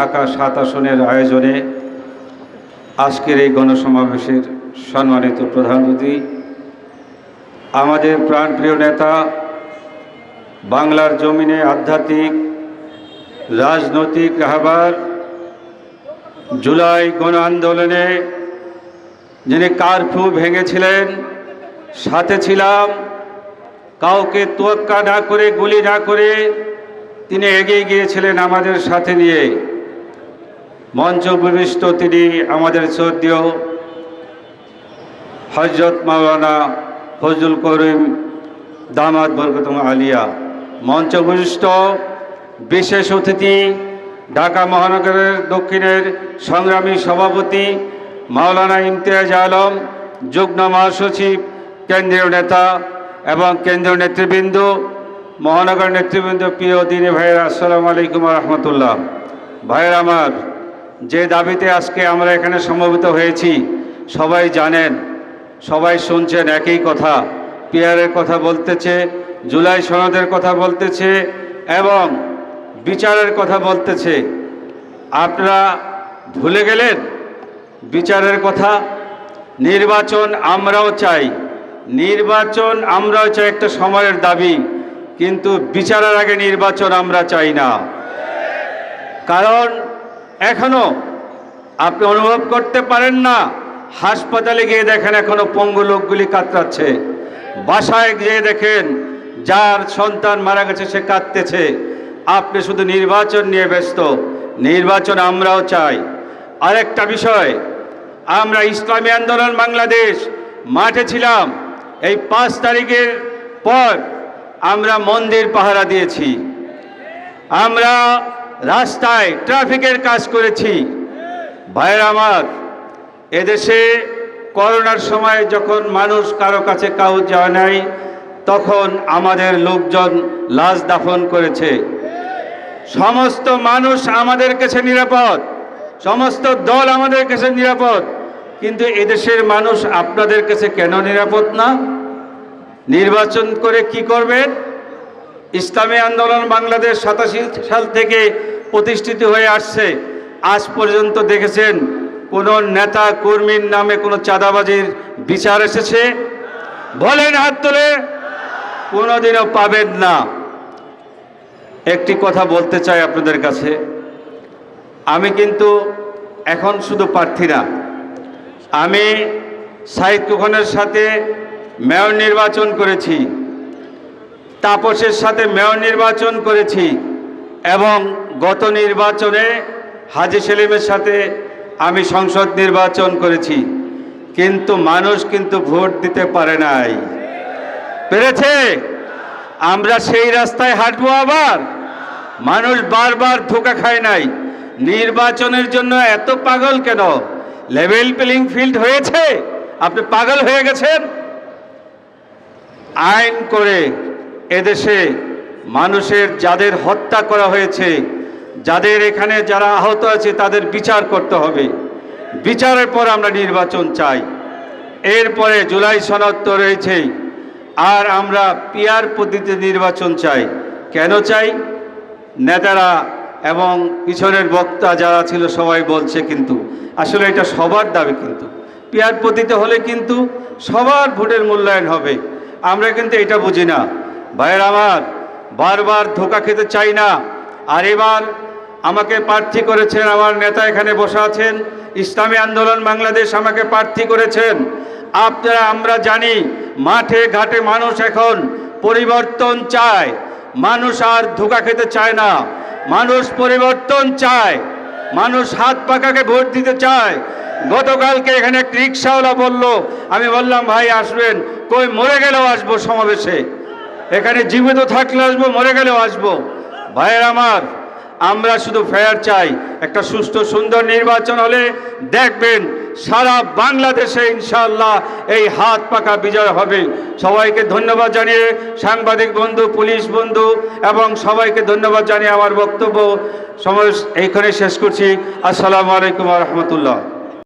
ঢাকা সাত আসনের আয়োজনে আজকের এই গণসমাবেশের সম্মানিত প্রধান অতিথি, আমাদের প্রাণপ্রিয় নেতা, বাংলার জমিনে আধ্যাত্মিক রাজনৈতিক রাহবার জুলাই গণ আন্দোলনে যিনি কারফিউ ভেঙেছিলেন, সাথে ছিলাম, কাউকে তোয়াক্কা না করে, গুলি না করে তিনি এগিয়ে গিয়েছিলেন আমাদের সাথে নিয়ে। মঞ্চ উপবিষ্ট তিনি আমাদের শ্রদ্ধেয় হজরত মাওলানা ফজল করিম দামাদ বরকতম আলিয়া। মঞ্চ উপবিষ্ট বিশেষ অতিথি ঢাকা মহানগরের দক্ষিণের সংগ্রামী সভাপতি মাওলানা ইমতিয়াজ আলম, যুগ্ম মহাসচিব, কেন্দ্রীয় নেতা এবং কেন্দ্রীয় নেতৃবৃন্দ, মহানগর নেতৃবৃন্দ প্রিয় দিনী ভাইয়েরা, আসসালামু আলাইকুম রহমতুল্লাহ। ভাইয়ের আমার যে দাবিতে আজকে আমরা এখানে সমবেত হয়েছি, সবাই জানেন, সবাই শুনছেন একই কথা। পিয়ারের কথা বলতেছে, জুলাই সনদের কথা বলতেছে এবং বিচারের কথা বলতেছে। আপনারা ভুলে গেলেন? বিচারের কথা? নির্বাচন আমরাও চাই। নির্বাচন আমরাও চাই একটা সময়ের দাবি, কিন্তু বিচারের আগে নির্বাচন আমরা চাই না। কারণ এখনও আপনি অনুভব করতে পারেন না। হাসপাতালে গিয়ে দেখেন এখনও পঙ্গু লোকগুলি কাতরাচ্ছে। বাসায় গিয়ে দেখেন যার সন্তান মারা গেছে, সে কাঁদতেছে। আপনি শুধু নির্বাচন নিয়ে ব্যস্ত। নির্বাচন আমরাও চাই। আরেকটা বিষয়, আমরা ইসলামী আন্দোলন বাংলাদেশ মাঠে ছিলাম। এই পাঁচ তারিখের পর আমরা মন্দির পাহারা দিয়েছি। আমরা রাস্তায় ট্রাফিকের কাজ করেছি। ভাইয়ের আমার, এদেশে করোনার সময় যখন মানুষ কারও কাছে কাউ যায় নাই, তখন আমাদের লোকজন লাশ দাফন করেছে। সমস্ত মানুষ আমাদের কাছে নিরাপদ। সমস্ত দল আমাদের কাছে নিরাপদ। কিন্তু এদেশের মানুষ আপনাদের কাছে কেন নিরাপদ না? নির্বাচন করে কি করবেন? ইসলামী আন্দোলন বাংলাদেশ সাতাশি সাল থেকে প্রতিষ্ঠিত হয়ে আসছে। আজ পর্যন্ত দেখেছেন কোনো নেতা কর্মীর নামে কোনো চাঁদাবাজির বিচার এসেছে? বলেন হাত তুলে। কোনোদিনও পাবেন না। একটি কথা বলতে চাই আপনাদের কাছে। আমি কিন্তু এখন শুধু প্রার্থী না। আমি সাহিদ কুখনের সাথে মেয়র নির্বাচন করেছি। তাপসের সাথে মেয়র নির্বাচন করেছি। এবং গত নির্বাচনে হাজি সেলিমের সাথে আমি সংসদ নির্বাচন করেছি। কিন্তু মানুষ কিন্তু ভোট দিতে পারে নাই। পেরেছে? আমরা সেই রাস্তায় হাঁটবো আবার? মানুষ বারবার ধোকা খায় নাই। নির্বাচনের জন্য এত পাগল কেন? লেভেল প্লেইং ফিল্ড হয়েছে? আপনি পাগল হয়ে গেছেন? আইন করে এদেশে মানুষের যাদের হত্যা করা হয়েছে, যাদের এখানে যারা আহত আছে তাদের বিচার করতে হবে। বিচারের পর আমরা নির্বাচন চাই। এরপরে জুলাই সনদ তো রয়েছেই আর আমরা পিয়ার পদ্ধতিতে নির্বাচন চাই। কেন চাই? নেতারা এবং পিছনের বক্তা যারা ছিল সবাই বলছে কিন্তু, আসলে এটা সবার দাবি কিন্তু। পিয়ার পদ্ধতিতে হলে কিন্তু সবার ভোটের মূল্যায়ন হবে। আমরা কিন্তু এটা বুঝি না। ভাইয়ের আমার বারবার ধোকা খেতে চাই না। আর এবার আমাকে প্রার্থী করেছেন আমার নেতা এখানে বসে আছেন। ইসলামী আন্দোলন বাংলাদেশ আমাকে প্রার্থী করেছেন। আপনারা, আমরা জানি মাঠে ঘাটে মানুষ এখন পরিবর্তন চায়। মানুষ আর ধোকা খেতে চায় না। মানুষ পরিবর্তন চায়। মানুষ হাত পাকাকে ভোট দিতে চায়। গতকালকে এখানে এক রিক্সাওয়ালা বলল, আমি বললাম, ভাই, আসবেন। কই, মরে গেলেও আসব সমাবেশে। এখানে জীবিত থাকলে আসব, মরে গেলেও আসব। ভাইয়ের আমার, আমরা শুধু ফেয়ার চাই। একটা সুস্থ, সুন্দর নির্বাচন হলে দেখবেন সারা বাংলাদেশে ইনশাল্লাহ এই হাত পাকা বিজয় হবে। সবাইকে ধন্যবাদ জানিয়ে সাংবাদিক বন্ধু, পুলিশ বন্ধু এবং সবাইকে ধন্যবাদ জানিয়ে আমার বক্তব্য সময় এইখানে শেষ করছি। আসসালামু আলাইকুম রহমতুল্লাহ।